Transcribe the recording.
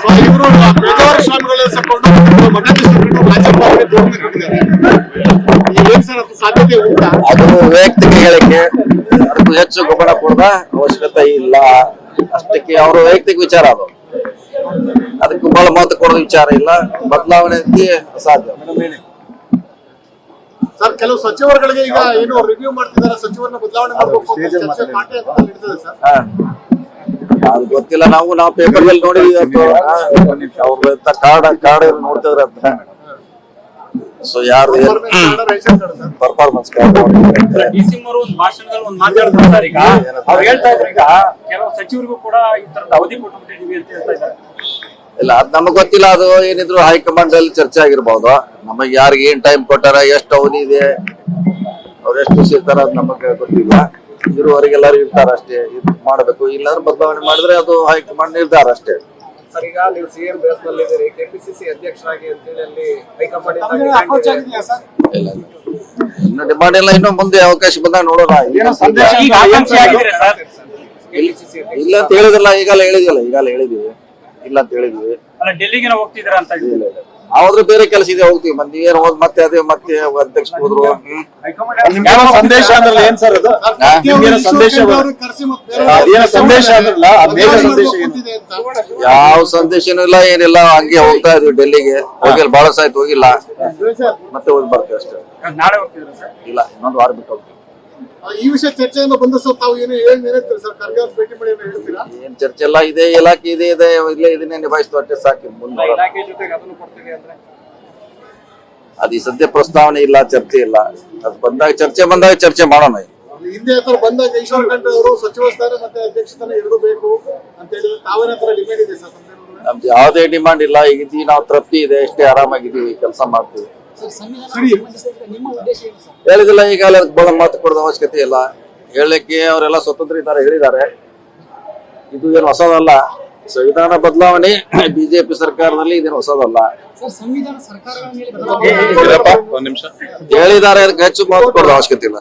So ಇವರು ಬೇಜಾರು ಸ್ವಾಮಿಗಳ ಹೆಸರುಕೊಂಡು ಮಠಾಧೀಶರು ರಾಜ್ಯಪಾಲ ಅವರಿಗೆ ದೂರನ್ನು ಕೊಟ್ಟಿದ್ದಾರೆ ಈ ಏನ್ ಸರ್ ಅದು ಸಾಧ್ಯತೆ ಉಂಟಾ ಅದು ವೈಯಕ್ತಿಕ ಹೇಳಿಕೆ. ಅದಕ್ಕೂ ಹೆಚ್ಚು ಗಮನ ಕೊಡದ ಅವಶ್ಯಕತೆ ಇಲ್ಲ. ಅಷ್ಟಕ್ಕೆ ಅವ್ರ ವೈಯಕ್ತಿಕ ವಿಚಾರ ಅದು. ಅದಕ್ಕೆ ಬಹಳ ಮಹತ್ವ ಕೊಡೋದು ವಿಚಾರ ಇಲ್ಲ. ಬದಲಾವಣೆ ಅಸಾಧ್ಯ. ಸರ್ ಕೆಲವು ಸಚಿವರುಗಳಿಗೆ ಈಗ ಏನು ರಿವ್ಯೂ ಮಾಡ್ತಿದ್ದಾರೆ ಸಚಿವರನ್ನ ಬದಲಾವಣೆ ಮಾಡಬೇಕು ಅಂತ ಚರ್ಚೆ ಕಾಟೆ ಅಂತ ನಡೀತದೆ ಸರ್. ಹಾ. ಅದು ಗೊತ್ತಿಲ್ಲ. ನಾವು ನಾವು ಪೇಪರ್ ಅಲ್ಲಿ ನೋಡಿದ್ವಿ ಅವ್ರ ಕಾರ್ಡ್ ಕಾರ್ಡ್ ನೋಡ್ತಿದ್ರ ಅಂತ? ಸೊ ಯಾರು ಪರ್ಫಾರ್ಮೆನ್ಸ್ ಒಂದು ಭಾಷಣದಲ್ಲಿ ಒಂದು ಮಾತಾಡ್ತಾರೆ ಸರ್ ಈಗ. ಅವ್ರು ಹೇಳ್ತಾ ಇದ್ರು ಈಗ. ಕೆಲವು ಸಚಿವರಿಗೂ ಕೂಡ ಈ ತರದ ಅವಧಿ ಕೊಟ್ಬಿಟ್ಟಿದೀವಿ ಅಂತ ಹೇಳ್ತಾ ಇದ್ದಾರೆ. ಇಲ್ಲ ಅದ್ ನಮಗ್ ಗೊತ್ತಿಲ್ಲ. ಅದು ಏನಿದ್ರು ಹೈಕಮಾಂಡ್ ಅಲ್ಲಿ ಚರ್ಚೆ ಆಗಿರ್ಬೋದು. ನಮಗ್ ಯಾರಿಗೆ ಏನ್ ಟೈಮ್ ಕೊಟ್ಟಾರ ಎಷ್ಟು ಅವಧಿ ಇದೆ ಅವ್ರು ಎಷ್ಟು ಸಿಗ್ತಾರ ಇರ್ತಾರ ಅದ್ ನಮಗ್ ಗೊತ್ತಿಲ್ಲ. ಇರುವವರೆಗೆಲ್ಲರೂ ಇರ್ತಾರ ಅಷ್ಟೇ. ಇದು ಮಾಡಬೇಕು. ಇಲ್ಲಾಂದ್ರೆ ಬದಲಾವಣೆ ಮಾಡಿದ್ರೆ ಅದು ಹೈಕಮಾಂಡ್ ನಿರ್ಧಾರ ಅಷ್ಟೇ. ಸರ್ ಈಗ ನೀವು ಸಿಎಂ ಬೇಸ್ನಲ್ಲಿ ಇದ್ದೀರಿ ಕೆಪಿಸಿಸಿ ಅಧ್ಯಕ್ಷರಾಗಿ ಅಂತೇಳಿ ಅಲ್ಲಿ ಹೈಕಮಾಂಡ್ ಇನ್ನು ಡಿಮಾಂಡ್ ಎಲ್ಲ ಇನ್ನು ಮುಂದೆ ಅವಕಾಶ ಬಂದಾಗ ನೋಡೋಣ. ಏನೋ ಸಂದೇಶ ಈಗ ಆಕಾಂಕ್ಷಿ ಆಗಿದ್ರೆ ಸರ್? ಕೆಪಿಸಿಸಿ ಇಲ್ಲ ಅಂತ ಹೇಳಿದ್ರಲ್ಲ ಈಗಾಗಲೇ ಹೇಳಿದಿಲ್ಲ ಈಗಾಗಲೇ ಹೇಳಿದೀವಿ. ಇಲ್ಲ ಅಂತ ಹೇಳಿದೀವಿ. ಅಲ್ಲ ಡೆಲ್ಲಿಗೆ ಹೋಗ್ತಿದ್ದೀರಾ ಅಂತ ಇಲ್ಲ. ಅವ್ರದ್ದು ಬೇರೆ ಕೆಲಸ ಇದೆ ಹೋಗ್ತೀವಿ. ಮತ್ತೆ ಏನ್ ಹೋದ್ ಮತ್ತೆ ಅದೇ ಮತ್ತೆ ಅಧ್ಯಕ್ಷ ಹೋದ್ರು. ಸಂದೇಶ ಅಂದ್ರಲ್ಲ ಏನ್ ಸರ್ ಅದು? ಸಂದೇಶ ಸಂದೇಶ ಅಂದ್ರಲ್ಲ ಯಾವ ಸಂದೇಶನೂ ಇಲ್ಲ ಏನಿಲ್ಲ ಹಂಗೆ ಹೋಗ್ತಾ ಇದ್ವಿ ಡೆಲ್ಲಿಗೆ. ಹೋಗಿಲ್ಲ ಬಹಳ ಸಾಯ್ತು ಹೋಗಿಲ್ಲ. ಮತ್ತೆ ಹೋಗಿ ಬರ್ತೀವಿ ಅಷ್ಟೇ. ನಾಳೆ ಹೋಗ್ತಿದ್ದೀರಾ ಸರ್? ಇಲ್ಲ ಇನ್ನೊಂದು ವಾರ ಬಿಟ್ಟು ಹೋಗ್ತೀವಿ. ಈ ವಿಷಯ ಚರ್ಚೆಯಿಂದ ಬಂದ ಸರ್ ತಾವು ಏನು ಹೇಳಿದ್ರೆ ಹೇಳ್ತೀರಿ ಸರ್? ಖರ್ಗೆ ಅವ್ರ ಭೇಟಿ ಮಾಡಿ ಏನೋ ಹೇಳ್ತೀರಾ? ಏನ್ ಚರ್ಚೆ ಎಲ್ಲ ಇದೆ ಇಲಾಖೆ ಇದೆ ಇದೆ ಇಲ್ಲೇ ಇದನ್ನೇ ನಿಭಾಯಿಸ್ತು ಅಷ್ಟೇ ಸಾಕಿ. ಮುಂದೆ ಅದು ಈ ಸದ್ಯ ಪ್ರಸ್ತಾವನೆ ಇಲ್ಲ ಚರ್ಚೆ ಇಲ್ಲ. ಅದು ಬಂದಾಗ ಚರ್ಚೆ ಬಂದಾಗ ಚರ್ಚೆ ಮಾಡೋಣ ಹಿಂದೆ ಹತ್ರ ಬಂದಾಗ ಈಶ್ವರ ಖಂಡ್ರೆ ಅವರು ಸಚಿವ ಸ್ಥಾನ ಮತ್ತೆ ಅಧ್ಯಕ್ಷ ಸ್ಥಾನ ಎರಡೂ ಬೇಕು ಅಂತ ಹೇಳಿದ್ರೆ ತಾವೇನ ಹತ್ರ ಡಿಮ್ಯಾಂಡ್ ಇದೆ ಸರ್? ನಮ್ದು ಯಾವುದೇ ಡಿಮಾಂಡ್ ಇಲ್ಲ ಈಗ ನಾವು ತೃಪ್ತಿ ಇದೆ ಎಷ್ಟೇ ಆರಾಮಾಗಿದ್ದೀವಿ ಕೆಲಸ ಮಾಡ್ತೀವಿ. ಹೇಳಿದಿಲ್ಲ ಈಗ ಬಹಳ ಮಾತು ಕೊಡೋದು ಅವಶ್ಯಕತೆ ಇಲ್ಲ ಹೇಳಕ್ಕೆ ಅವರೆಲ್ಲ ಸ್ವತಂತ್ರ ಇದ್ದಾರೆ ಹೇಳಿದ್ದಾರೆ ಇದು ಏನು ಹೊಸದಲ್ಲ ಸಂವಿಧಾನ ಬದಲಾವಣೆ ಬಿಜೆಪಿ ಸರ್ಕಾರದಲ್ಲಿ ಇದೇನು ಹೊಸದಲ್ಲ ಇರಪ್ಪ, ಒಂದ್ ನಿಮಿಷ ಹೇಳಿದ್ದಾರೆ ಅದಕ್ಕೆ ಹೆಚ್ಚು ಮಾತು ಕೊಡೋದು ಅವಶ್ಯಕತೆ ಇಲ್ಲ